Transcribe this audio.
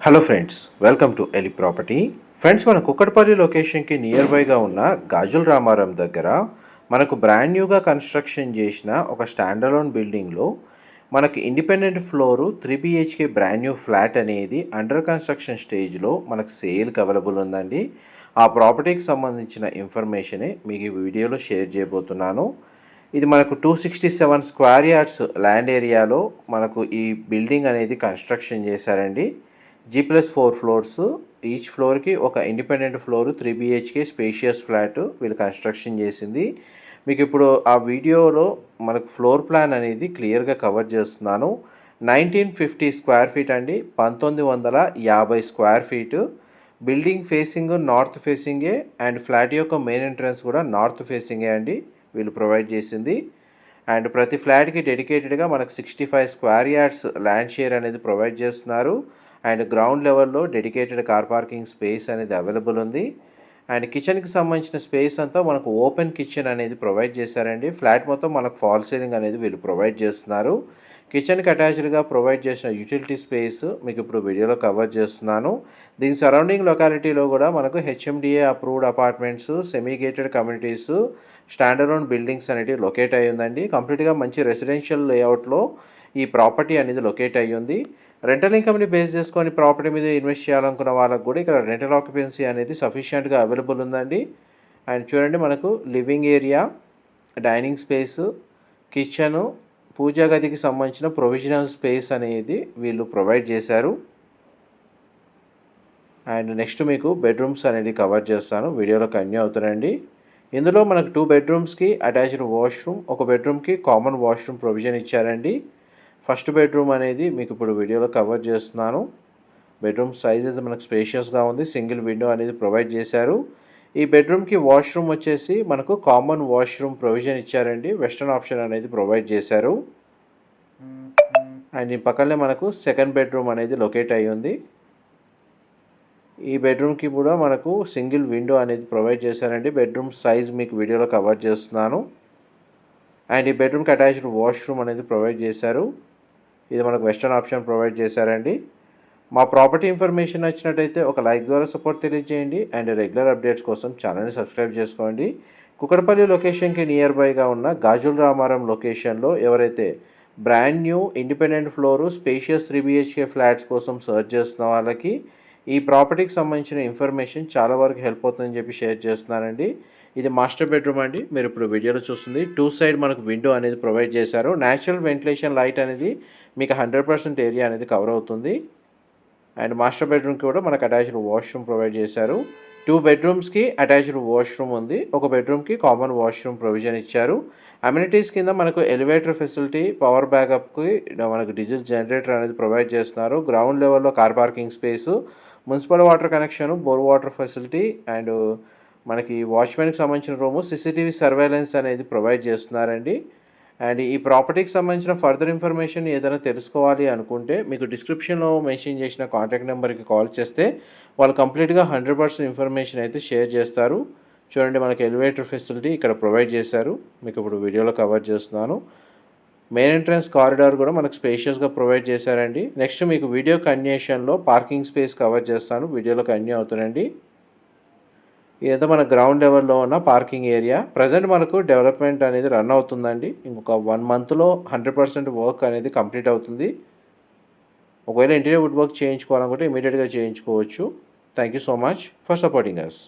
Hello friends welcome to ఎలి property friends మన కుక్కటపల్లి లొకేషన్కి నియర్ బైగా ఉన్న గాజుల్ రామారం దగ్గర మనకు బ్రాండ్ న్యూగా కన్స్ట్రక్షన్ చేసిన ఒక స్టాండలోన్ బిల్డింగ్లో మనకి independent floor three BHK brand new flat అనేది అండర్ కన్స్ట్రక్షన్ స్టేజ్లో మనకు సేల్కి అవైలబుల్ ఉందండి. ఆ ప్రాపర్టీకి సంబంధించిన ఇన్ఫర్మేషనే మీకు ఈ వీడియోలో షేర్ చేయబోతున్నాను. ఇది మనకు two sixty seven square yards land ఏరియాలో మనకు ఈ బిల్డింగ్ అనేది కన్స్ట్రక్షన్ చేశారండి. G plus four floors each ఫ్లోర్కి ఒక independent floor three BHK spacious flat వీళ్ళు కన్స్ట్రక్షన్ చేసింది. మీకు ఇప్పుడు ఆ వీడియోలో మనకు ఫ్లోర్ ప్లాన్ అనేది క్లియర్గా కవర్ చేస్తున్నాను. నైన్టీన్ ఫిఫ్టీ స్క్వేర్ ఫీట్ అండి పంతొమ్మిది వందల యాభై square feet building facing north ఫేసింగే and flat యొక్క మెయిన్ ఎంట్రన్స్ కూడా నార్త్ ఫేసింగే అండి వీళ్ళు ప్రొవైడ్ చేసింది. అండ్ ప్రతి ఫ్లాట్కి డెడికేటెడ్గా మనకు sixty five square yards land share అనేది ప్రొవైడ్ చేస్తున్నారు. అండ్ గ్రౌండ్ లెవెల్లో డెడికేటెడ్ కార్ పార్కింగ్ స్పేస్ అనేది అవైలబుల్ ఉంది. అండ్ కిచెన్కి సంబంధించిన స్పేస్ అంతా మనకు ఓపెన్ కిచెన్ అనేది ప్రొవైడ్ చేశారండి. ఫ్లాట్ మొత్తం మనకు ఫాల్ సీలింగ్ అనేది వీళ్ళు ప్రొవైడ్ చేస్తున్నారు. కిచెన్కి అటాచ్డ్గా ప్రొవైడ్ చేసిన యూటిలిటీ స్పేస్ మీకు ఇప్పుడు వీడియోలో కవర్ చేస్తున్నాను. దీని సరౌండింగ్ లొకాలిటీలో కూడా మనకు HMDA approved apartments semi gated communities standard buildings అనేటివి లొకేట్ అయ్యిందండి. కంప్లీట్గా మంచి రెసిడెన్షియల్ లేఅవుట్లో ఈ ప్రాపర్టీ అనేది లొకేట్ అయ్యింది. రెంటల్ ఇన్కమ్ని బేస్ చేసుకొని ప్రాపర్టీ మీద ఇన్వెస్ట్ చేయాలనుకున్న వాళ్ళకు కూడా ఇక్కడ రెంటల్ ఆక్యుపెన్సీ అనేది సఫిషియెంట్గా అవైలబుల్ ఉందండి. అండ్ చూడండి మనకు living area dining space kitchen puja గదికి సంబంధించిన ప్రొవిజనల్ స్పేస్ అనేది వీళ్ళు ప్రొవైడ్ చేశారు. అండ్ నెక్స్ట్ మీకు బెడ్రూమ్స్ అనేది కవర్ చేస్తాను. వీడియోలో కన్యూ అవుతారండి ఇందులో మనకు టూ బెడ్రూమ్స్కి అటాచ్డ్ వాష్రూమ్ ఒక బెడ్రూమ్కి కామన్ వాష్రూమ్ ప్రొవిజన్ ఇచ్చారండి. ఫస్ట్ బెడ్రూమ్ అనేది మీకు ఇప్పుడు వీడియోలో కవర్ చేస్తున్నాను. బెడ్రూమ్ సైజ్ అయితే మనకు స్పేషియస్గా ఉంది. సింగిల్ విండో అనేది ప్రొవైడ్ చేశారు. ఈ బెడ్రూమ్కి వాష్రూమ్ వచ్చేసి మనకు కామన్ వాష్రూమ్ ప్రొవిజన్ ఇచ్చారండి. వెస్టర్న్ ఆప్షన్ అనేది ప్రొవైడ్ చేశారు. అండ్ ఈ పక్కనే మనకు సెకండ్ బెడ్రూమ్ అనేది లొకేట్ అయ్యి ఉంది. ఈ బెడ్రూమ్కి కూడా మనకు సింగిల్ విండో అనేది ప్రొవైడ్ చేశారండి. బెడ్రూమ్ సైజ్ మీకు వీడియోలో కవర్ చేస్తున్నాను. అండ్ ఈ బెడ్రూమ్కి అటాచ్డ్ వాష్రూమ్ అనేది ప్రొవైడ్ చేశారు. ఇది మనకు వెస్టర్న్ ఆప్షన్ ప్రొవైడ్ చేశారండి. మా ప్రాపర్టీ ఇన్ఫర్మేషన్ నచ్చినట్టయితే ఒక లైక్ ద్వారా సపోర్ట్ తెలియజేయండి. అండ్ రెగ్యులర్ అప్డేట్స్ కోసం ఛానల్ని సబ్స్క్రైబ్ చేసుకోండి. కుకటపల్లి లొకేషన్కి నియర్ బైగా ఉన్న గాజుల్ రామారం లొకేషన్లో ఎవరైతే brand new independent floor spacious three BHK flats కోసం సర్చ్ చేస్తున్న వాళ్ళకి ఈ ప్రాపర్టీకి సంబంధించిన ఇన్ఫర్మేషన్ చాలా వరకు హెల్ప్ అవుతుందని చెప్పి షేర్ చేస్తున్నానండి ఇది మాస్టర్ బెడ్రూమ్ అండి. మీరు ఇప్పుడు వీడియోలో చూస్తుంది. టూ సైడ్ మనకు విండో అనేది ప్రొవైడ్ చేశారు. న్యాచురల్ వెంటిలేషన్ లైట్ అనేది మీకు హండ్రెడ్ పర్సెంట్ ఏరియా అనేది కవర్ అవుతుంది. అండ్ మాస్టర్ బెడ్రూమ్కి కూడా మనకు అటాచ్డ్ వాష్రూమ్ ప్రొవైడ్ చేశారు. టూ బెడ్రూమ్స్కి అటాచ్డ్ వాష్రూమ్ ఉంది. ఒక బెడ్రూమ్కి కామన్ వాష్రూమ్ ప్రొవిజన్ ఇచ్చారు. అమ్యూనిటీస్ కింద మనకు ఎలివేటర్ ఫెసిలిటీ పవర్ బ్యాకప్కి మనకు డీజిల్ జనరేటర్ అనేది ప్రొవైడ్ చేస్తున్నారు. గ్రౌండ్ లెవెల్లో car parking space municipal water connection bore water facility and మనకి వాచ్మెన్కి సంబంధించిన రూము సీసీటీవీ సర్వేలెన్స్ అనేది ప్రొవైడ్ చేస్తున్నారండి. అండ్ ఈ ప్రాపర్టీకి సంబంధించిన ఫర్దర్ ఇన్ఫర్మేషన్ ఏదైనా తెలుసుకోవాలి అనుకుంటే మీకు డిస్క్రిప్షన్లో మెన్షన్ చేసిన కాంటాక్ట్ నెంబర్కి కాల్ చేస్తే వాళ్ళు కంప్లీట్గా హండ్రెడ్ పర్సెంట్ ఇన్ఫర్మేషన్ అయితే షేర్ చేస్తారు. చూడండి మనకి ఎలివేటర్ ఫెసిలిటీ ఇక్కడ ప్రొవైడ్ చేశారు. మీకు ఇప్పుడు వీడియోలో కవర్ చేస్తున్నాను. మెయిన్ ఎంట్రన్స్ కారిడార్ కూడా మనకు స్పేషియస్గా ప్రొవైడ్ చేశారండి. నెక్స్ట్ మీకు వీడియో కన్యేషన్లో పార్కింగ్ స్పేస్ కవర్ చేస్తాను. వీడియోలో కన్యూ అవుతానండి ఇదంతా మన గ్రౌండ్ లెవెల్లో ఉన్న పార్కింగ్ ఏరియా. ప్రజెంట్ మనకు డెవలప్మెంట్ అనేది రన్ అవుతుందండి. ఇంకొక వన్ మంత్లో హండ్రెడ్ పర్సెంట్ వర్క్ అనేది కంప్లీట్ అవుతుంది. ఒకవేళ ఇంటీరియర్ వుడ్ వర్క్ చేయించుకోవాలనుకుంటే ఇమీడియట్గా చేయించుకోవచ్చు. Thank you so much for supporting us